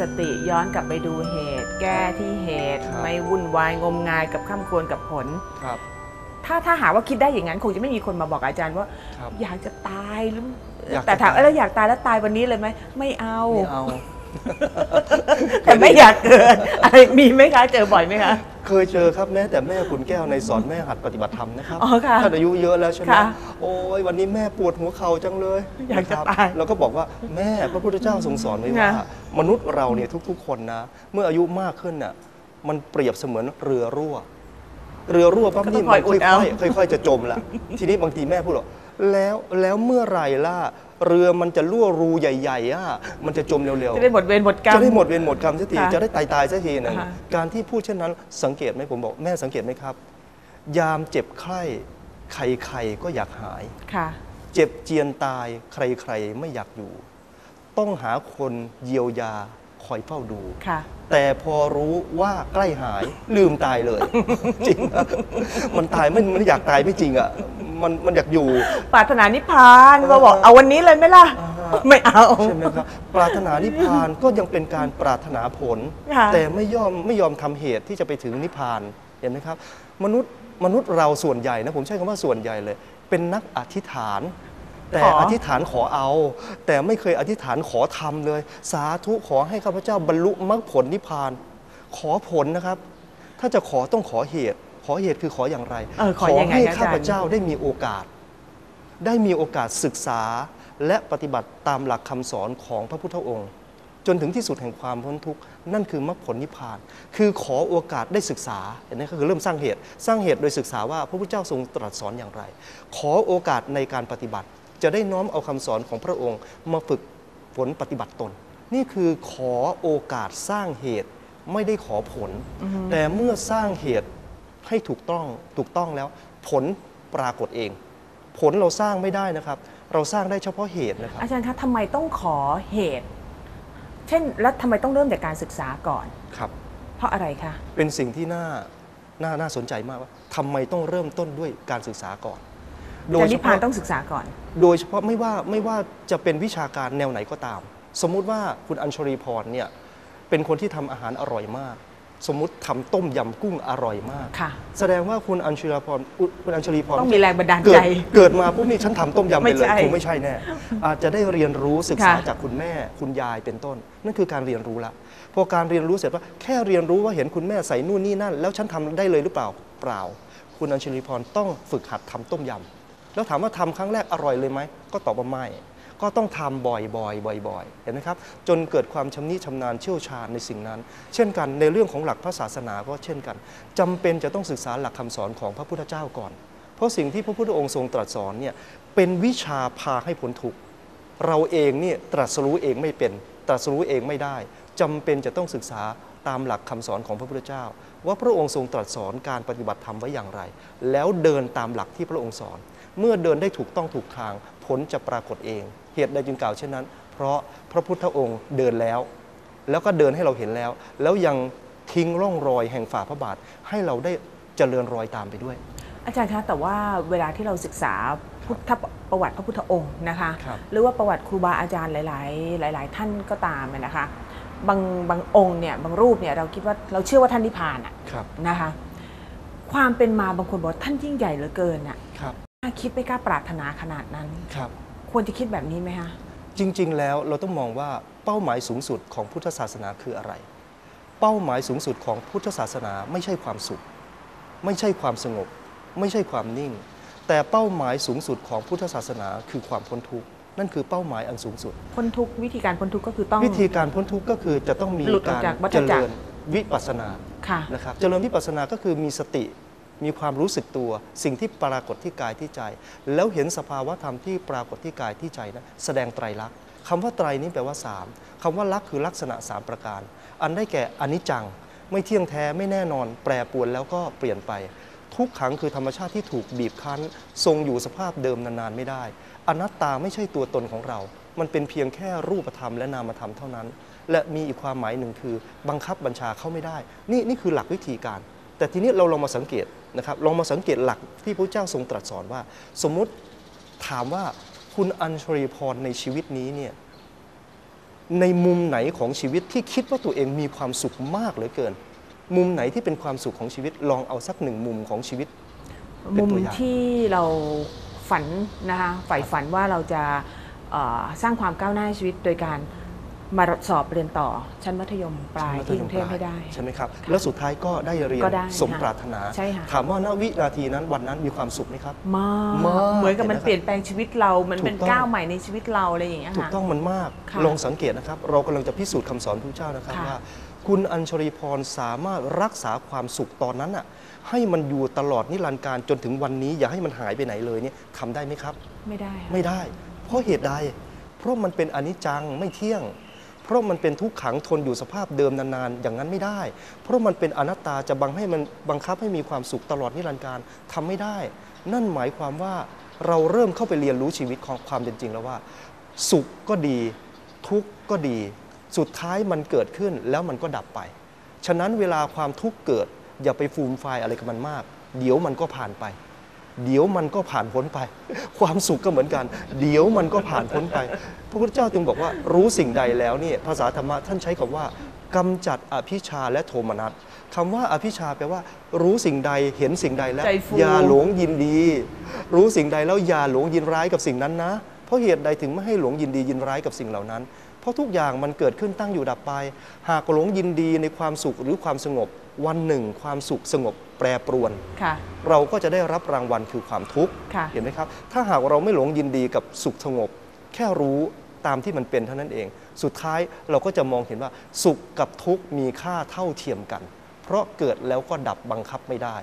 ถ้ามีสติย้อนกลับไปดูเหตุ แก้ที่เหตุ ครับ ไม่วุ่นวายงมงายกับข้ามควรกับผล ครับ ถ้าถ้าหาว่าคิดได้อย่างนั้นคงจะไม่มีคนมาบอกอาจารย์ว่า ครับ อยากจะตายหรืออยากจะแต่ถามตาย เอ้ยแล้วอยากตายแล้วตายวันนี้เลยไหมไม่เอา ไม่เอา แต่ไม่อยากเกิดอะไรมีไหมคะ เจอบ่อยไหมคะ เคยเจอครับแม้แต่แม่คุณแก้วในสอนแม่หัดปฏิบัติธรรมนะครับอ๋อค่ะท่านอายุเยอะแล้วใช่ไหมค่ะโอ้ยวันนี้แม่ปวดหัวเข่าจังเลยอยากจะครับตายเราก็บอกว่าแม่พระพุทธเจ้าทรงสอนไว้ว่า ค่ะมนุษย์เราเนี่ยทุกๆ คนนะเมื่ออายุมากขึ้นน่ะมันเปรียบเสมือนเรือรั่ว เรือรั่วปั๊บก็ต้นี่องมัคอยนอุค่ดเอา อยๆค่อยๆจะจมละทีนี้บางทีแม่พูดหรอกแล้วแล้วเมื่อไหร่ล่ะ เรือมันจะรั่วรูใหญ่ๆอะมันจะจมเร็วๆ จะได้หมดเวรหมดกรรม จะได้หมดเวรหมดกรรมสักทีค่ะจะได้ตายตายๆสักทีหนึงอ่าฮะ การที่พูดเช่นนั้นสังเกตไหมผมบอกแม่สังเกตไหมครับ ยามเจ็บไข้ใครๆก็อยากหาย ค่ะ เจ็บเจียนตายใครๆไม่อยากอยู่ ต้องหาคนเยียวยาคอยเฝ้าดู ค่ะ แต่พอรู้ว่าใกล้หายลืมตายเลย จริงนะมันตายไม่มันอยากตายไม่จริงอะ มันมันอยากอยู่ ปรารถนานิพพานมาบอกเอาวันนี้เลยไหมล่ะ อ่าไม่เอา ใช่ไหมครับ ปรารถนานิพพานก็ยังเป็นการปรารถนาผล ค่ะ แต่ไม่ยอมไม่ยอมทำเหตุที่จะไปถึงนิพพานเห็นไหมครับ มนุษย์มนุษย์เราส่วนใหญ่นะผมใช้คำว่าส่วนใหญ่เลย เป็นนักอธิษฐาน แต่ขออธิษฐานขอเอา แต่ไม่เคยอธิษฐานขอทำเลย สาธุขอให้ข้าพเจ้าบรรลุมรรคผลนิพพาน ขอผลนะครับ ถ้าจะขอต้องขอเหตุ ขอเหตุคือขออย่างไรเออขอยังไงให้คะอาจารย์ข้าพเจ้าได้มีโอกาส ได้มีโอกาสศึกษาและปฏิบัติตามหลักคำสอนของพระพุทธองค์ จนถึงที่สุดแห่งความพ้นทุกข์นั่นคือมรรคผลนิพพาน คือขอโอกาสได้ศึกษาเห็นไหมก็คือเริ่มสร้างเหตุ สร้างเหตุโดยศึกษาว่าพระพุทธเจ้าทรงตรัสสอนอย่างไร ขอโอกาสในการปฏิบัติ จะได้น้อมเอาคำสอนของพระองค์ มาฝึกฝนปฏิบัติตน นี่คือขอโอกาสสร้างเหตุไม่ได้ขอผล แต่เมื่อสร้างเหตุ ให้ถูกต้องถูกต้องแล้ว ผลปรากฏเอง ผลเราสร้างไม่ได้นะครับ เราสร้างได้เฉพาะเหตุนะครับอาจารย์คะทำไมต้องขอเหตุ เช่น แล้วทำไมต้องเริ่มจากการศึกษาก่อน ครับ เพราะอะไรคะเป็นสิ่งที่น่าน่าน่าสนใจมากว่าทำไมต้องเริ่มต้นด้วยการศึกษาก่อน โดแต่ยเฉนิพพานพาะต้องศึกษาก่อน โดยเฉพาะไม่ว่าไม่ว่าจะเป็นวิชาการแนวไหนก็ตาม สมมุติว่าคุณอัญชรีพรเนี่ยเป็นคนที่ทำอาหารอร่อยมาก สมมุติทำต้มยำกุ้งอร่อยมากค่ะแสดงว่าคุณอัญชรีพรอุคุณอัญชรีพรต้องมีแรงบันดาลเกิใจดเกิดมาปุ๊บนี่ฉันทำต้มยำไม่ไปเลยใช่คงไม่ใช่แน่อาจจะได้เรียนรู้ศึกษาค่ะจากคุณแม่คุณยายเป็นต้น นั่นคือการเรียนรู้ละพอการเรียนรู้เสร็จว่าแค่เรียนรู้ว่าเห็นคุณแม่ใส่นู่นนี่นั่น แล้วฉันทำได้เลยหรือเปล่าเปล่า คุณอัญชลีพรต้องฝึกหัดทำต้มยำแล้วถามว่าทำครั้งแรกอร่อยเลยไหมก็ตอบว่าไม่ ก็ต้องทำบ่อยๆบ่อยๆเห็นไหมครับจนเกิดความชำนิชำนาญเชี่ยวชาญในสิ่งนั้น เช่นกันในเรื่องของหลักพระศาสนาก็เช่นกันจำเป็นจะต้องศึกษาหลักคำสอนของพระพุทธเจ้าก่อน เพราะสิ่งที่พระพุทธองค์ทรงตรัสสอนเนี่ยเป็นวิชาพาให้พ้นทุกเราเองเนี่ยตรัสรู้เองไม่เป็น ตรัสรู้เองไม่ได้จำเป็นจะต้องศึกษาตามหลักคำสอนของพระพุทธเจ้า ว่าพระองค์ทรงตรัสสอนการปฏิบัติธรรมไว้อย่างไร แล้วเดินตามหลักที่พระองค์สอน เมื่อเดินได้ถูกต้องถูกทางผลจะปรากฏเอง เหตุใดจึงกล่าวเช่นนั้น เพราะพระพุทธองค์เดินแล้ว แล้วก็เดินให้เราเห็นแล้ว แล้วยังทิ้งร่องรอยแห่งฝ่าพระบาท ให้เราได้เจริญรอยตามไปด้วย อาจารย์คะแต่ว่าเวลาที่เราศึกษาพุทธประวัติพระพุทธองค์นะคะครับหรือว่าประวัติครูบาอาจารย์หลาย ๆ หลาย ๆ ท่านก็ตามอะนะคะบางบางองค์เนี่ยบางรูปเนี่ยเราคิดว่าเราเชื่อว่าท่านนิพพานอะครับนะคะความเป็นมาบางคนบอกว่าท่านยิ่งใหญ่เหลือเกินอะครับน่าคิดไม่กล้าปรารถนาขนาดนั้นครับ ควรจะคิดแบบนี้ไหมคะจริง ๆ แล้วเราต้องมองว่าเป้าหมายสูงสุดของพุทธศาสนาคืออะไร เป้าหมายสูงสุดของพุทธศาสนาไม่ใช่ความสุข ไม่ใช่ความสงบ ไม่ใช่ความนิ่ง แต่เป้าหมายสูงสุดของพุทธศาสนาคือความพ้นทุกข์นั่นคือเป้าหมายอันสูงสุด พ้นทุกข์วิธีการพ้นทุกข์ก็คือต้อง วิธีการพ้นทุกข์ก็คือจะต้องมีหลุดออกการจากวัฏเจจักร ริญวิปัสสนาค่ะ นะครับเจริญวิปัสสนาก็คือมีสติ มีความรู้สึกตัว สิ่งที่ปรากฏที่กายที่ใจ แล้วเห็นสภาวะธรรมที่ปรากฏที่กายที่ใจนะแสดงไตรลักษณ์คำว่าไตรนี้แปลว่าสามคำว่าลักษณ์คือลักษณะสามประการ อันได้แก่อนิจจัง ไม่เที่ยงแท้ไม่แน่นอน แปรปรวนแล้วก็เปลี่ยนไป ทุกขังคือธรรมชาติที่ถูกบีบคั้น ทรงอยู่สภาพเดิมนานๆไม่ได้ อนัตตาไม่ใช่ตัวตนของเรา มันเป็นเพียงแค่รูปธรรมและนามธรรมเท่านั้น และมีอีกความหมายหนึ่งคือ บังคับบัญชาเข้าไม่ได้ นี่นี่คือหลักวิธีการ แต่ทีนี้เราลองมาสังเกตนะครับลองมาสังเกตหลักที่พระเจ้าทรงตรัสสอนว่า สมมุติถามว่าคุณอัญชรีพรในชีวิตนี้เนี่ยในมุมไหนของชีวิตที่คิดว่าตัวเองมีความสุขมากเหลือเกิน มุมไหนที่เป็นความสุขของชีวิตลองเอาสักหนึ่งมุมของชีวิต มุมที่เราฝันนะคะฝ่ฝันว่าเราจะสร้างความก้าวหน้าในชีวิตโดยการ มาสอบเรียนต่อชั้นมัธยมปลายที่กรุงเทพให้ได้ ใช่ไหมครับค่ะแล้วสุดท้ายก็ได้เรียนก็ได้สมค่ะปรารถนาใช่ค่ะถามว่าณวินาทีนั้นวันนั้นมีความสุขไหมครับมากมากเหมือนกับมันเห็นไหมครับเปลี่ยนแปลงชีวิตเรามันเป็นถูกต้องก้าวใหม่ในชีวิตเราอะไรอย่างเงี้ยถูกค่ะต้องมันมากค่ะลองสังเกตนะครับ เรากำลังจะพิสูจน์คำสอนพระเจ้านะครับค่ะว่าคุณอัญชลีพรสามารถรักษาความสุขตอนนั้นอะให้มันอยู่ตลอดนิรันดร์การจนถึงวันนี้อย่าให้มันหายไปไหนเลยเนี่ยทำได้ไหมครับ ไม่ได้ค่ะไม่ได้ เพราะเหตุใด เพราะมันเป็นอนิจจังไม่เที่ยง เพราะมันเป็นทุกขังทนอยู่สภาพเดิมนานๆ อย่างนั้นไม่ได้ เพราะมันเป็นอนัตตาจะบังให้มันบังคับให้มีความสุขตลอดนิรันดร์การทำไม่ได้ นั่นหมายความว่าเราเริ่มเข้าไปเรียนรู้ชีวิตของความเป็นจริงแล้วว่า สุขก็ดี ทุกข์ก็ดี สุดท้ายมันเกิดขึ้นแล้วมันก็ดับไป ฉะนั้นเวลาความทุกข์เกิด อย่าไปฟูมไฟอะไรกับมันมาก เดี๋ยวมันก็ผ่านไป เดี๋ยวมันก็ผ่านพ้นไป ความสุขก็เหมือนกัน เดี๋ยวมันก็ผ่านพ้นไป พระพุทธเจ้าจึงบอกว่ารู้สิ่งใดแล้วเนี่ยภาษาธรรมะท่านใช้คำว่ากำจัดอภิชาและโทมนัสคำว่าอภิชาแปลว่า รู้สิ่งใดเห็นสิ่งใดแล้วใจฟูอย่าหลงยินดี รู้สิ่งใดแล้วอย่าหลงยินร้ายกับสิ่งนั้นนะ เพราะเหตุใดถึงไม่ให้หลงยินดียินร้ายกับสิ่งเหล่านั้น เพราะทุกอย่างมันเกิดขึ้นตั้งอยู่ดับไป หากหลงยินดีในความสุขหรือความสงบ วันหนึ่ง ความสุขสงบแปรปรวนค่ะเราก็จะได้รับรางวัลคือความทุกข์ค่ะเห็นไหมครับ ถ้าหากเราไม่หลงยินดีกับสุขสงบ แค่รู้ตามที่มันเป็นเท่านั้นเอง สุดท้ายเราก็จะมองเห็นว่า สุขกับทุกข์มีค่าเท่าเทียมกัน เพราะเกิดแล้วก็ดับบังคับไม่ได้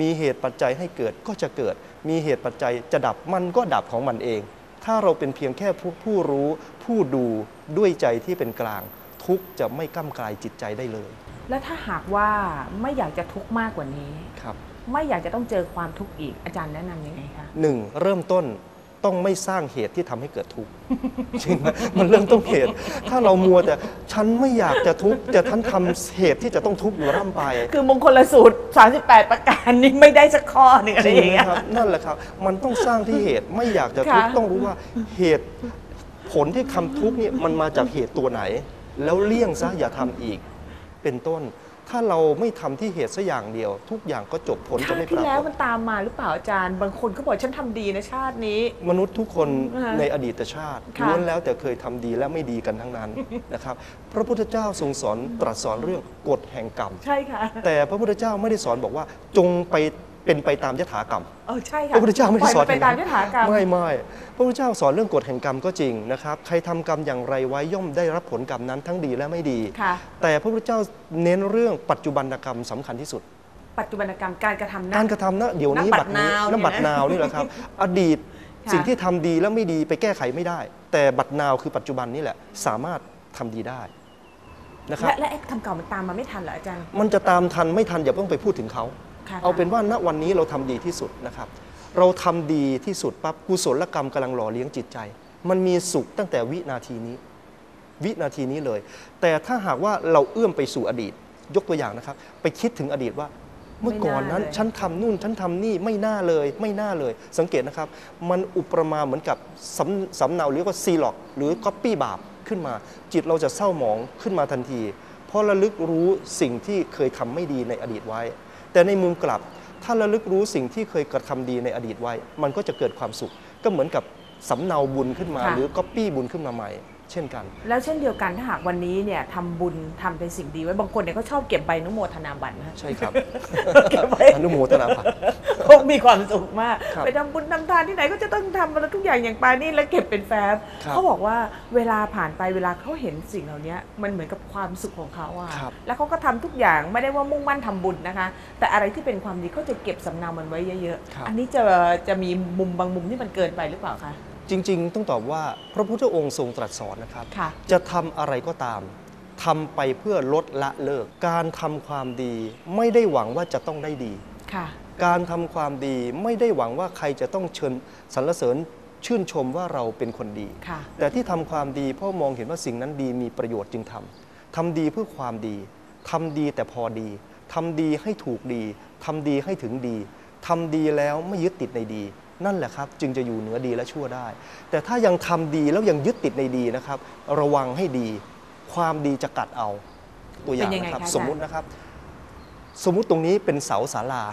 มีเหตุปัจจัยให้เกิดก็จะเกิด มีเหตุปัจจัยจะดับมันก็ดับของมันเอง ถ้าเราเป็นเพียงแค่ผู้ผู้รู้ผู้ดูด้วยใจที่เป็นกลาง ทุกข์จะไม่ก้ำกลายจิตใจได้เลย แล้วถ้าหากว่าไม่อยากจะทุกข์มากกว่านี้ครับ ไม่อยากจะต้องเจอความทุกข์อีกอาจารย์แนะนำยังไงคะหนึ่งเริ่มต้น ต้องไม่สร้างเหตุที่ทำให้เกิดทุกข์จริงไหมมันเริ่มต้นเหตุ ถ้าเรามัวแต่ฉันไม่อยากจะทุกข์แต่ท่านทำเหตุที่จะต้องทุกข์อยู่ร่ำไป คือมงคลสูตร 38 ประการนี้ไม่ได้สักข้อหนึ่งอะไรจริงอย่างไหมเงี้ยครับนั่นแหละครับ มันต้องสร้างที่เหตุไม่อยากจะทุกข์ค่ะต้องรู้ว่าเหตุผลที่ทำทุกข์เนี่ยมันมาจากเหตุตัวไหน แล้วเลี่ยงซะอย่าทำอีกเป็นต้น ถ้าเราไม่ทำที่เหตุสักอย่างเดียว ทุกอย่างก็จบผลจะชาไม่ติปที่ราแล้วกฏมันตามมาหรือเปล่าอาจารย์ บางคนเขาบอกฉันทำดีนะชาตินี้ มนุษย์ทุกคนอ่าในอดีตชาติค่ะล้วนแล้วแต่เคยทำดีและไม่ดีกันทั้งนั้นนะครับ พระพุทธเจ้าทรงสอนตรัสสอนเรื่องกฎแห่งกรรมใช่ค่ะแต่พระพุทธเจ้าไม่ได้สอนบอกว่าจงไป เป็นไปตามยถากรรม เออใช่ค่ะพระพุทธเจ้าไม่ได้สอนปล่ยนไปตามยถากรรม ไม่ไม่พระพุทธเจ้าสอนเรื่องกฎแห่งกรรมก็จริงนะครับใครทำกรรมอย่างไรไว้ย่อมได้รับผลกรรมนั้นทั้งดีและไม่ดี ค่ะ แต่พระพุทธเจ้าเน้นเรื่องปัจจุบันกรรมสำคัญที่สุด ปัจจุบันกรรมการกระทำนั้กาน รกระทำนะเดี๋ยวนี้ณบับัดดนี้นาวณบัดเนี่ยนะนาวนี่แหละครับ อดีตค่ะ สิ่งที่ทำดีแล้วไม่ดีไปแก้ไขไม่ได้ แต่บัดนาวคือปัจจุบันนี่แหละสามารถทำดีได้นะครับ และและไอ้คำเก่ามันตามมาไม่ทันเหรออาจารย์ มันจะตามทันไม่ทันอย่าเพิ่งไปพูดถึงเขาค่ะ เอาเป็นว่าณวันนี้เราทำดีที่สุดนะครับ เราทำดีที่สุดปั๊บกุศลกรรมกำลังหล่อเลี้ยงจิตใจ มันมีสุขตั้งแต่วินาทีนี้ วินาทีนี้เลย แต่ถ้าหากว่าเราเอื้อมไปสู่อดีต ยกตัวอย่างนะครับ ไปคิดถึงอดีตว่าเมื่อก่อนนั้นไม่น่าเลยฉันทำนู่นฉันทำนี่ไม่น่าเลย ไม่น่าเลย สังเกตนะครับ มันอุปมาเหมือนกับสำสำเนาหรือว่าซีล็อกหรือก๊อปปี้บาปขึ้นมา จิตเราจะเศร้าหมองขึ้นมาทันที เพราะระลึกรู้สิ่งที่เคยทำไม่ดีในอดีตไว้ แต่ในมุมกลับ ถ้าระลึกรู้สิ่งที่เคยกระทำดีในอดีตไว้ มันก็จะเกิดความสุข ก็เหมือนกับสำเนาบุญขึ้นมาค่ะหรือก๊อปปี้บุญขึ้นมาใหม่เช่นกัน แล้วเช่นเดียวกันถ้าหากวันนี้เนี่ยทำบุญทำเป็นสิ่งดีไว้บางคนเนี่ยเขาชอบเก็บใบอนุโมทนาบัตรนะ ใช่ครับ เก็บไว้ อนุโมทนาภาคงมีความสุขมาก ครับไปทำบุญทำทานที่ไหนก็จะต้องทำอะไรทุกอย่างอย่างปานี่แล้วเก็บเป็นแฟ้มครับเขาบอกว่าเวลาผ่านไปเวลาเขาเห็นสิ่งเหล่านี้มันเหมือนกับความสุขของเขาอะครับ แล้วเขาก็ทำทุกอย่างไม่ได้ว่ามุ่งมั่นทำบุญนะคะ แต่อะไรที่เป็นความดีเขาจะเก็บสำเนามันไว้เยอะครับ ๆ อันนี้จะจะมีมุมบางมุมที่มันเกินไปหรือเปล่าคะ จริง ๆ ต้องตอบว่าพระพุทธองค์ทรงตรัสสอนนะครับ ค่ะจะทำอะไรก็ตามทำไปเพื่อลดละเลิก การทำความดีไม่ได้หวังว่าจะต้องได้ดี ค่ะการทำความดีไม่ได้หวังว่าใครจะต้องเชิญสรรเสริญชื่นชมว่าเราเป็นคนดี ค่ะ แต่ที่ทำความดีเพราะมองเห็นว่าสิ่งนั้นดีมีประโยชน์จึงทำทำดีเพื่อความดีทำดีแต่พอดีทำดีให้ถูกดีทำดีให้ถึงดีทำดีแล้วไม่ยึดติดในดี นั่นแหละครับ จึงจะอยู่เหนือดีและชั่วได้ แต่ถ้ายังทำดีแล้วยังยึดติดในดีนะครับ ระวังให้ดี ความดีจะกัดเอาตัวอย่างเป็นยังไงนะครับคะอาจารย์สมมุตินะครับ สมมุติตรงนี้เป็นเสาศาลา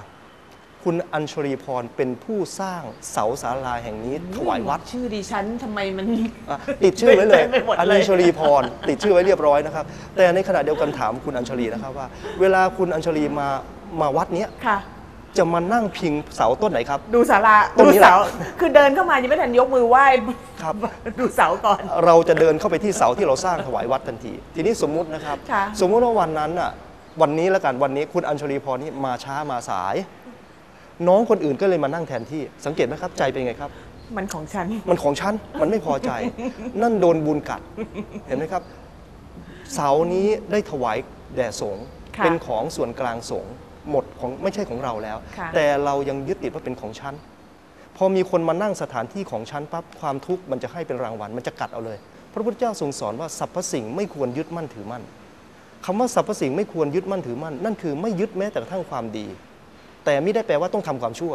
คุณอัญชรีพรเป็นผู้สร้างเสาศาลาแห่งนี้ถวายวัดชื่อดิฉันทำไมมันอะติดชื่อไว้เลยเต็มไปหมดเลย อัญชลีพรติดชื่อไว้เรียบร้อยนะครับ แต่ในขณะเดียวกันถามคุณอัญชลีนะครับว่า เวลาคุณอัญชลีมามาวัดเนี้ยค่ะ จะมานั่งพิงเสาต้นไหนครับ ดูศาลาตรงดูนี้แหละ เสา คือเดินเข้ามายังไม่ทันยกมือไหว้ครับ ดูเสาก่อน เราจะเดินเข้าไปที่เสาที่เราสร้างถวายวัดทันที ทีนี้สมมุตินะครับ ค่ะ สมมุติว่าวันนั้นอะ วันนี้แล้วกันวันนี้คุณอัญชลีพรนี่มาช้ามาสาย น้องคนอื่นก็เลยมานั่งแทนที่ สังเกตไหมครับใจเป็นไงครับ มันของฉัน มันของฉัน มันไม่พอใจ นั่นโดนบุญกัด เห็นไหมครับ เสานี้ได้ถวายแด่สงฆ์ค่ะเป็นของส่วนกลางสงฆ์ หมดของไม่ใช่ของเราแล้ว ค่ะ แต่เรายังยึดติดว่าเป็นของฉัน พอมีคนมานั่งสถานที่ของฉันปั๊บความทุกข์มันจะให้เป็นรางวัลมันจะกัดเอาเลย พระพุทธเจ้าทรงสอนว่าสรรพสิ่งไม่ควรยึดมั่นถือมั่นคำว่าสรรพสิ่งไม่ควรยึดมั่นถือมั่น นั่นคือไม่ยึดแม้แต่กระทั่งความดี แต่ไม่ได้แปลว่าต้องทำความชั่ว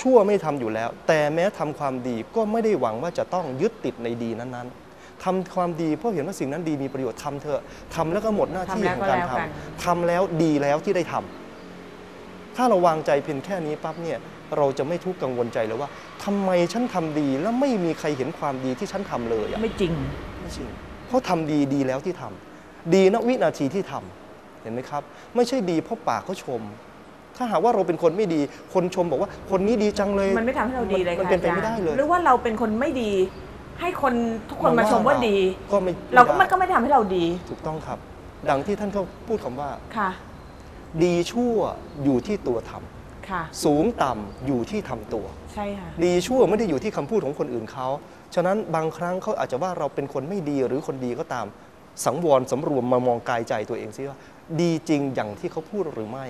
ชั่วไม่ทำอยู่แล้ว แต่แม้ทำความดีก็ไม่ได้หวังว่าจะต้องยึดติดในดีนั้นๆ ทำความดีเพราะเห็นว่าสิ่งนั้นดีมีประโยชน์ทำเถอะทำแล้วก็หมดหน้าที่ทำแล้วของการก็แล้วทำกันทำแล้วดีแล้วที่ได้ทำถ้าเราวางใจเพียงแค่นี้ปั๊บเนี่ยเราจะไม่ทุกข์กังวลใจเลยว่าทำไมฉันทำดีแล้วไม่มีใครเห็นความดีที่ฉันทำเลยอะไม่จริงไม่จริงเพราะทำดีดีแล้วที่ทำดีณวินาทีที่ทำเห็นไหมครับ ไม่ใช่ดีเพราะปากเขาชม ถ้าหากว่าเราเป็นคนไม่ดี คนชมบอกว่าคนนี้ดีจังเลย มันไม่ทำให้เราดีเลยมันค่ะเป็นไปอาจารไม่ได้ย์เลย หรือว่าเราเป็นคนไม่ดี ให้คนทุกคนมาชมว่าดี ก็ไม่เราก็ด้มันก็ไม่ทำให้เราดี ถูกต้องครับ ดังที่ท่านเขาพูดคำว่า ค่ะ ดีชั่วอยู่ที่ตัวทำค่ะ สูงต่ำอยู่ที่ทำตัว ใช่ค่ะ ดีชั่วไม่ได้อยู่ที่คำพูดของคนอื่นเขา ฉะนั้นบางครั้งเขาอาจจะว่าเราเป็นคนไม่ดีหรือคนดีก็ตาม สังวรสำรวมมามองกายใจตัวเองซิว่า ดีจริงอย่างที่เขาพูดหรือไม่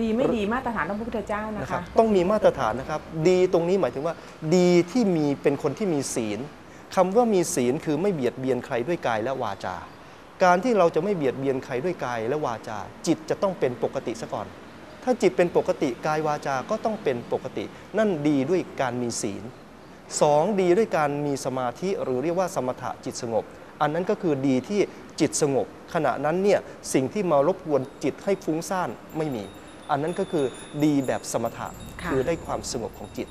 ดีไม่ดีมาตรฐานของพระพุทธเจ้านะนะครัคะต้องมีมาตรฐานนะครับ ดีตรงนี้หมายถึงว่า ดีที่มีเป็นคนที่มีศีลคำว่ามีศีลคือไม่เบียดเบียนใครด้วยกายและวาจา การที่เราจะไม่เบียดเบียนใครด้วยกายและวาจา จิตจะต้องเป็นปกติซะก่อน ถ้าจิตเป็นปกติกายวาจา ก็ต้องเป็นปกติ นั่นดีด้วยการมีศีล สองดีด้วยการมีสมาธิหรือเรียกว่าสมถะจิตสงบ อันนั้นก็คือดีที่จิตสงบ ขณะนั้นเนี่ยสิ่งที่มารบกวนจิตให้ฟุ้งซ่านไม่มี อันนั้นก็คือดีแบบสมถะค่ะคือได้ความสงบของจิต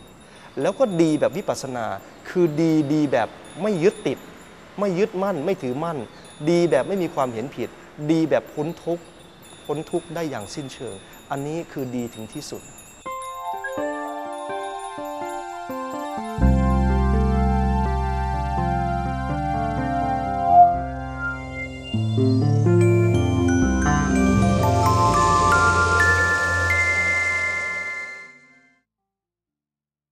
แล้วก็ดีแบบวิปัสสนา คือดีดีแบบไม่ยึดติด ไม่ยึดมั่น ไม่ถือมั่น ดีแบบไม่มีความเห็นผิด ดีแบบพ้นทุกข์พ้นทุกข์ได้อย่างสิ้นเชิง อันนี้คือดีถึงที่สุด